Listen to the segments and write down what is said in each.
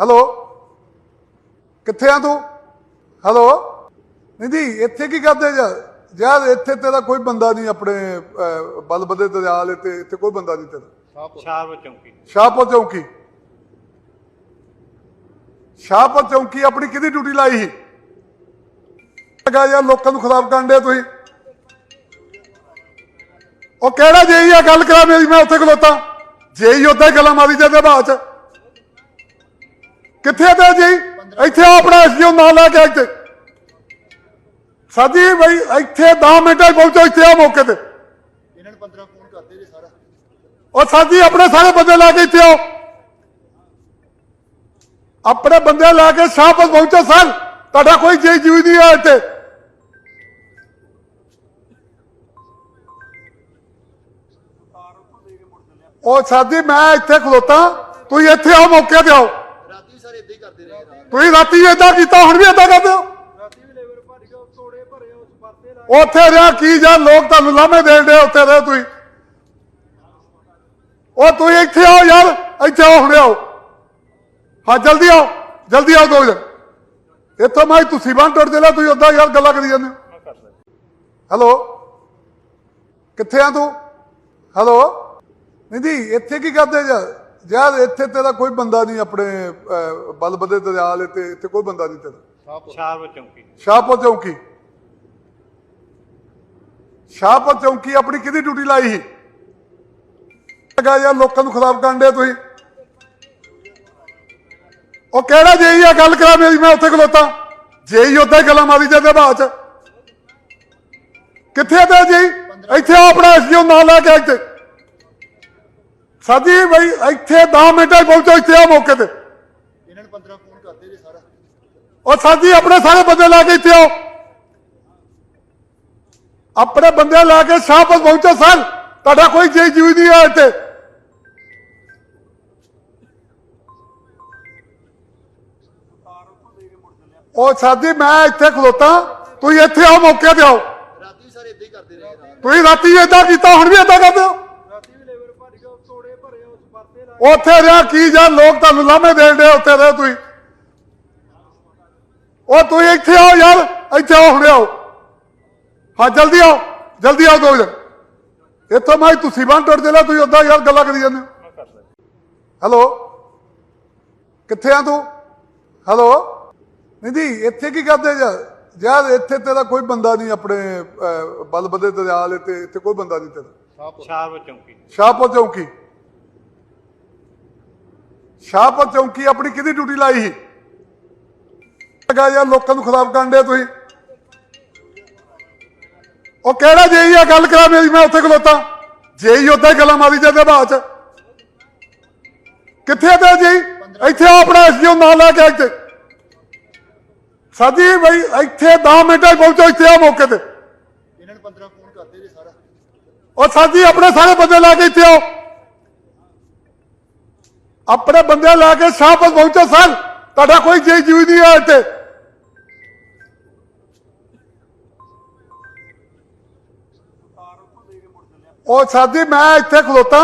Hello ਕਿੱਥੇ ਆ ਤੂੰ? ਹੈਲੋ ਨਹੀਂ ਜੀ ਇੱਥੇ ਕੀ ਕਰਦੇ ਜਾ? ਯਾਰ ਇੱਥੇ ਤੇਰਾ ਕੋਈ ਬੰਦਾ ਨਹੀਂ ਆਪਣੇ ਬਲਬਦੇ ਦਰਿਆ ਵਾਲੇ ਤੇ ਇੱਥੇ ਕੋਈ ਬੰਦਾ ਨਹੀਂ ਤੇਰਾ। ਸ਼ਾਹਪੁਰ। ਚੌਂਕੀ ਸ਼ਾਹਪੁਰ ਚੌਂਕੀ। ਸ਼ਾਹਪੁਰ ਚੌਂਕੀ ਆਪਣੀ ਕਿਹਦੀ ਡਿਊਟੀ ਲਾਈ ਸੀ? ਲਗਾ ਯਾਰ ਲੋਕਾਂ ਨੂੰ ਖਰਾਬ ਕਰਨ ਦੇ ਤੁਸੀਂ। ਉਹ ਕਿਹੜਾ ਜੇਈ ਆ? ਗੱਲ ਕਰਾ ਮੇਰੀ ਮੈਂ ਉੱਥੇ ਖਲੋਤਾ। ਜੇਈ ਉੱਥੇ ਗੱਲਾਂ ਮਾਰੀ ਜਾਂਦੇ ਬਾਅਦ ਚ। ਕਿੱਥੇ ਤੇ ਜੇਈ ਇੱਥੇ ਆ ਆਪਣਾ ਐਸਡੀਓ ਨਾਲ ਲੈ ਕੇ ਇੱਥੇ। ਸਾਜੀ ਬਈ ਇੱਥੇ 10 ਮਿੰਟਾਂ ਪਹੁੰਚੋ ਇੱਥੇ ਆ ਮੌਕੇ ਤੇ। ਇਹਨਾਂ ਨੂੰ 15 ਫੋਨ ਕਰਦੇ ਜੀ ਸਾਰਾ। ਉਹ ਸਾਜੀ ਆਪਣੇ ਸਾਰੇ ਬੰਦੇ ਲਾ ਕੇ ਇੱਥੇ ਆਓ। ਆਪਣੇ ਬੰਦੇ ਲਾ ਕੇ ਸ਼ਾਹਪੁਰ ਪਹੁੰਚੋ ਸਰ। ਤੁਹਾਡਾ ਕੋਈ ਜੇ ਜੀਵ ਨਹੀਂ ਹੈ ਇੱਥੇ। ਉਹ ਸਾਜੀ ਮੈਂ ਇੱਥੇ ਖਲੋਤਾ। ਤੁਸੀਂ ਇੱਥੇ ਆਓ ਮੌਕੇ ਤੇ ਆਓ। ਇਦਾਂ ਰਾਤ ਤੁਸੀਂ ਰਾਤੀ ਏਦਾਂ ਕੀਤਾ ਹੁਣ ਵੀ ਏਦਾਂ ਕਰਦੇ ਹੋ? ਰਾਤੀ ਵੀ ਲੇਬਰ ਭਰ ਕੇ ਤੋੜੇ ਭਰੇ ਉਸ ਪਰਤੇ ਲਾ ਉੱਥੇ ਰਿਹਾ ਕੀ ਜਾਂ ਲੋਕ ਤੁਹਾਨੂੰ ਲਾਮੇ ਦੇਣ ਦੇ ਉੱਥੇ ਰਹੇ ਤੁਸੀਂ? ਉਹ ਤੁਸੀਂ ਇੱਥੇ ਆਓ ਯਾਰ ਇੱਥੇ ਆਓ ਹੁਣੇ ਆਓ। ਹਾਂ ਜਲਦੀ ਆਓ ਜਲਦੀ ਆਓ ਦੋ ਜਣ ਇੱਥੋਂ ਮੈਂ ਤੁਸੀਂ ਬੰਦ ਟੁੱਟ ਦੇਣਾ ਤੁਸੀਂ ਉਦਾਂ ਯਾਰ ਗੱਲਾਂ ਕਰੀ ਜਾਂਦੇ ਹੈਲੋ? ਕਿੱਥੇ ਆ ਤੂੰ? ਹੈਲੋ? ਨਹੀਂ ਜੀ ਇੱਥੇ ਕੀ ਕਰਦੇ ਜਾ? ਯਾਰ ਇੱਥੇ ਤੇਰਾ ਕੋਈ ਬੰਦਾ ਨਹੀਂ ਆਪਣੇ ਬਲਬਦੇ ਦਰਿਆ ਵਾਲੇ ਤੇ ਇੱਥੇ ਕੋਈ ਬੰਦਾ ਨਹੀਂ ਤੇਰਾ। ਸ਼ਾਹਪੁਰ ਚੌਂਕੀ। ਸ਼ਾਹਪੁਰ ਚੌਂਕੀ। ਸ਼ਾਹਪੁਰ ਚੌਂਕੀ ਆਪਣੀ ਕਿਹਦੀ ਡਿਊਟੀ ਲਾਈ ਸੀ? ਲਗਾ ਯਾਰ ਲੋਕਾਂ ਨੂੰ ਖਰਾਬ ਕਰਨ ਦੇ ਤੁਸੀਂ। ਉਹ ਕਿਹੜਾ ਜੇਈ ਆ? ਗੱਲ ਕਰਾ ਮੇਰੀ ਮੈਂ ਉੱਥੇ ਖਲੋਤਾ। ਜੇਈ ਉੱਥੇ ਹੀ ਗੱਲਾਂ ਮਾਰੀ ਜਾਂਦੇ ਬਾਅਦ ਚ। ਕਿੱਥੇ ਤੇ ਜੇਈ? ਇੱਥੇ ਆਪਣਾ ਐਸਡੀਓ ਨਾਲ ਲੈ ਕੇ ਇੱਥੇ। ਸਾਜੀ ਬਈ ਇੱਥੇ 10 ਮਿੰਟਾਂ ਪਹੁੰਚੋ ਇੱਥੇ ਆ ਮੌਕੇ ਤੇ। ਇਹਨਾਂ ਨੂੰ 15 ਫੋਨ ਕਰਦੇ ਜੀ ਸਾਰਾ। ਉਹ ਸਾਜੀ ਆਪਣੇ ਸਾਰੇ ਬੰਦੇ ਲਾ ਕੇ ਇੱਥੇ ਆਓ। ਆਪਣੇ ਬੰਦੇ ਲਾ ਕੇ ਸ਼ਾਹਪੁਰ ਪਹੁੰਚੋ ਸਰ। ਤੁਹਾਡਾ ਕੋਈ ਜੇ ਜੀਵ ਨਹੀਂ ਹੈ ਇੱਥੇ। ਉਹ ਸਾਜੀ ਮੈਂ ਇੱਥੇ ਖਲੋਤਾ। ਤੁਸੀਂ ਇੱਥੇ ਆਓ ਮੌਕੇ ਤੇ ਆਓ। ਰਾਤੀ ਸਾਰੇ ਇਦਾਂ ਹੀ ਕਰਦੇ ਰਹੇ। ਤੁਸੀਂ ਰਾਤੀ ਏਦਾਂ ਕੀਤਾ ਹੁਣ ਵੀ ਏਦਾਂ ਕਰਦੇ ਹੋ ਰਾਤੀ ਵੀ ਲੇਬਰ ਭਰ ਕੇ ਤੋੜੇ ਭਰੇ ਉਸ ਪਰਤੇ ਲਾ ਉੱਥੇ ਰਿਹਾ ਕੀ ਜਾਂ ਲੋਕ ਤੁਹਾਨੂੰ ਲਾਮੇ ਦੇਣ ਦੇ ਉੱਥੇ ਰਹੇ ਤੁਸੀਂ? ਉਹ ਤੁਸੀਂ ਇੱਥੇ ਆਓ ਯਾਰ ਇੱਥੇ ਆਓ ਹੁਣੇ ਆਓ। ਹਾਂ ਜਲਦੀ ਆਓ ਜਲਦੀ ਆਓ ਦੋ ਜਣ ਇੱਥੋਂ ਮੈਂ ਤੁਸੀਂ ਬੰਦ ਟੁੱਟ ਦੇਣਾ ਤੁਸੀਂ ਉਦਾਂ ਯਾਰ ਗੱਲਾਂ ਕਰੀ ਜਾਂਦੇ ਹੈਲੋ? ਕਿੱਥੇ ਆ ਤੂੰ? ਹੈਲੋ? ਨਹੀਂ ਜੀ ਇੱਥੇ ਕੀ ਕਰਦੇ ਜਾ? ਯਾਰ ਇੱਥੇ ਤੇਰਾ ਕੋਈ ਬੰਦਾ ਨਹੀਂ ਆਪਣੇ ਅਹ, ਬਲਬਦੇ ਦਰਿਆ ਵਾਲੇ ਤੇ ਇੱਥੇ ਕੋਈ ਬੰਦਾ ਨਹੀਂ ਤੇਰਾ। ਸ਼ਾਹਪੁਰ ਚੌਂਕੀ। ਸ਼ਾਹਪੁਰ ਚੌਂਕੀ। ਸ਼ਾਹਪੁਰ ਚੌਂਕੀ ਆਪਣੀ ਕਿਹਦੀ ਡਿਊਟੀ ਲਾਈ ਸੀ? ਲਗਾ ਯਾਰ ਲੋਕਾਂ ਨੂੰ ਖਰਾਬ ਕਰਨ ਦੇ ਤੁਸੀਂ। ਉਹ ਕਿਹੜਾ ਜੇਈ ਆ? ਗੱਲ ਕਰਾ ਮੇਰੀ ਮੈਂ ਉੱਥੇ ਖਲੋਤਾ। ਜੇਈ ਉੱਥੇ ਹੀ ਗੱਲਾਂ ਮਾਰੀ ਜਾਂਦੇ ਬਾਅਦ ਚ। ਕਿੱਥੇ ਤੇ ਜੇਈ? ਇੱਥੇ ਆਪਣਾ ਐਸਡੀਓ ਨਾਲ ਲੈ ਕੇ ਇੱਥੇ। ਸਾਜੀ ਬਈ ਇੱਥੇ 10 ਮਿੰਟਾਂ ਪਹੁੰਚੋ ਇੱਥੇ ਆ ਮੌਕੇ ਤੇ। ਇਹਨਾਂ ਨੂੰ 15 ਫੋਨ ਕਰਦੇ ਜੀ ਸਾਰਾ। ਉਹ ਸਾਜੀ ਆਪਣੇ ਸਾਰੇ ਬੰਦੇ ਲਾ ਕੇ ਇੱਥੇ ਆਓ। ਆਪਣੇ ਬੰਦੇ ਲਾ ਕੇ ਸ਼ਾਹਪੁਰ ਪਹੁੰਚੋ ਸਰ ਤੁਹਾਡਾ ਕੋਈ ਜੇ ਜੀਵ ਨਹੀਂ ਹੈ ਇੱਥੇ। ਉਹ ਸਾਜੀ ਮੈਂ ਇੱਥੇ ਖਲੋਤਾ।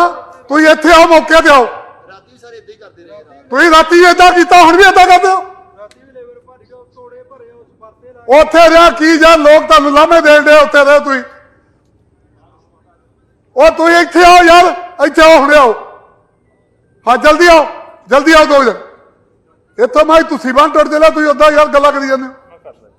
ਤੁਸੀਂ ਇੱਥੇ ਆਓ ਮੌਕੇ ਤੇ ਆਓ। ਰਾਤੀ ਸਾਰੇ ਇਦਾਂ ਹੀ ਕਰਦੇ ਰਹੇ ਤੁਸੀਂ ਰਾਤੀ ਏਦਾਂ ਕੀਤਾ ਹੁਣ ਵੀ ਏਦਾਂ ਕਰਦੇ ਹੋ? ਰਾਤੀ ਵੀ ਲੇਬਰ ਭਰ ਕੇ ਤੋੜੇ ਭਰੇ ਉਸ ਪਰਤੇ ਲਾ ਉੱਥੇ ਰਿਹਾ ਕੀ ਜਾਂ ਲੋਕ ਤੁਹਾਨੂੰ ਲਾਮੇ ਦੇਣ ਦੇ ਉੱਥੇ ਰਹੇ ਤੁਸੀਂ। ਉਹ ਤੁਸੀਂ ਇੱਥੇ ਆਓ ਯਾਰ ਇੱਥੇ ਆਓ ਹੁਣੇ ਆਓ। ਹਾਂ, ਜਲਦੀ ਆਓ ਜਲਦੀ ਆਓ ਦੋ ਜਣ ਇੱਥੋਂ ਮੈਂ ਤੁਸੀਂ ਬੰਨ ਟੁੱਟ ਦੇਣਾ ਤੁਸੀਂ ਉਦਾਂ ਯਾਰ ਗੱਲਾਂ ਕਰੀ ਜਾਂਦੇ ਹੋ।